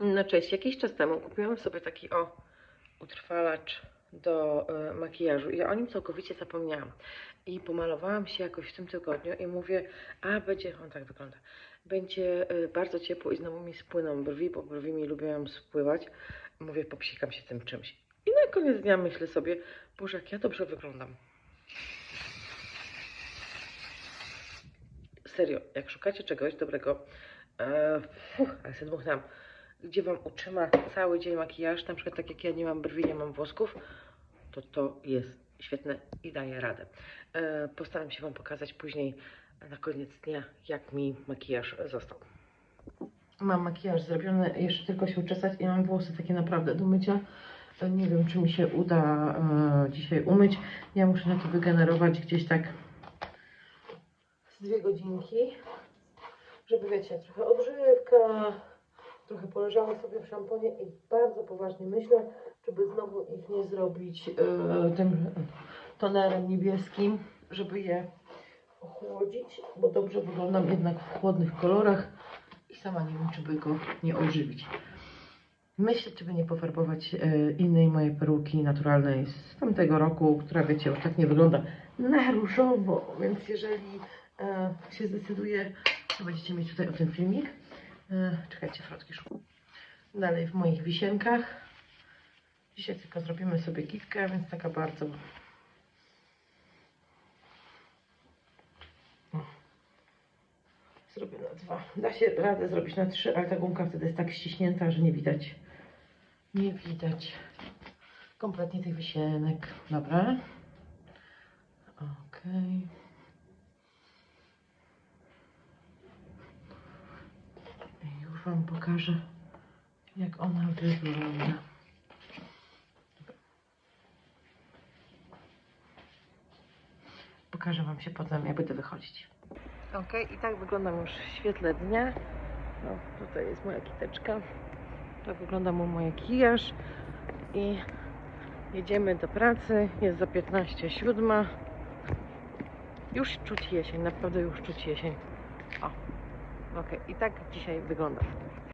No cześć, jakiś czas temu kupiłam sobie taki o utrwalacz do y, makijażu i o nim całkowicie zapomniałam. I pomalowałam się jakoś w tym tygodniu i mówię, a będzie, on tak wygląda, będzie y, bardzo ciepło i znowu mi spłyną brwi, bo brwi mi lubią spływać. Mówię, popsikam się tym czymś. I na koniec dnia myślę sobie, Boże, jak ja dobrze wyglądam. Serio, jak szukacie czegoś dobrego, e, fuh, ale się dmuchnęłam, gdzie Wam utrzyma cały dzień makijaż, na przykład tak jak ja nie mam brwi, nie mam włosków, to to jest świetne i daje radę. E, postaram się Wam pokazać później na koniec dnia, jak mi makijaż został. Mam makijaż zrobiony, jeszcze tylko się uczesać i mam włosy takie naprawdę do mycia. E, Nie wiem, czy mi się uda e, dzisiaj umyć. Ja muszę na to wygenerować gdzieś tak z dwie godzinki, żeby wiecie, trochę odżywka, trochę poleżały sobie w szamponie i bardzo poważnie myślę, żeby znowu ich nie zrobić e, tym tonerem niebieskim, żeby je ochłodzić, bo dobrze wyglądam jednak w chłodnych kolorach i sama nie wiem, czy by go nie ożywić. Myślę, czy by nie pofarbować e, innej mojej peruki naturalnej z tamtego roku, która wiecie, już tak nie wygląda na różowo, więc jeżeli e, się zdecyduje, to będziecie mieć tutaj o tym filmik. E, czekajcie, frotki szukam. Dalej w moich wisienkach. Dzisiaj tylko zrobimy sobie kitkę, więc taka bardzo... Zrobię na dwa. Da się radę zrobić na trzy, ale ta gumka wtedy jest tak ściśnięta, że nie widać. Nie widać kompletnie tych wisienek. Dobra. Okej. I Już Wam pokażę, jak ona wygląda. Pokażę Wam się potem, jak będę wychodzić. Ok, i tak wyglądam już w świetle dnia. No, tutaj jest moja kiteczka. Tak wygląda mój makijaż. I jedziemy do pracy. Jest za 15.07. Już czuć jesień, naprawdę już czuć jesień. O, ok, i tak dzisiaj wygląda.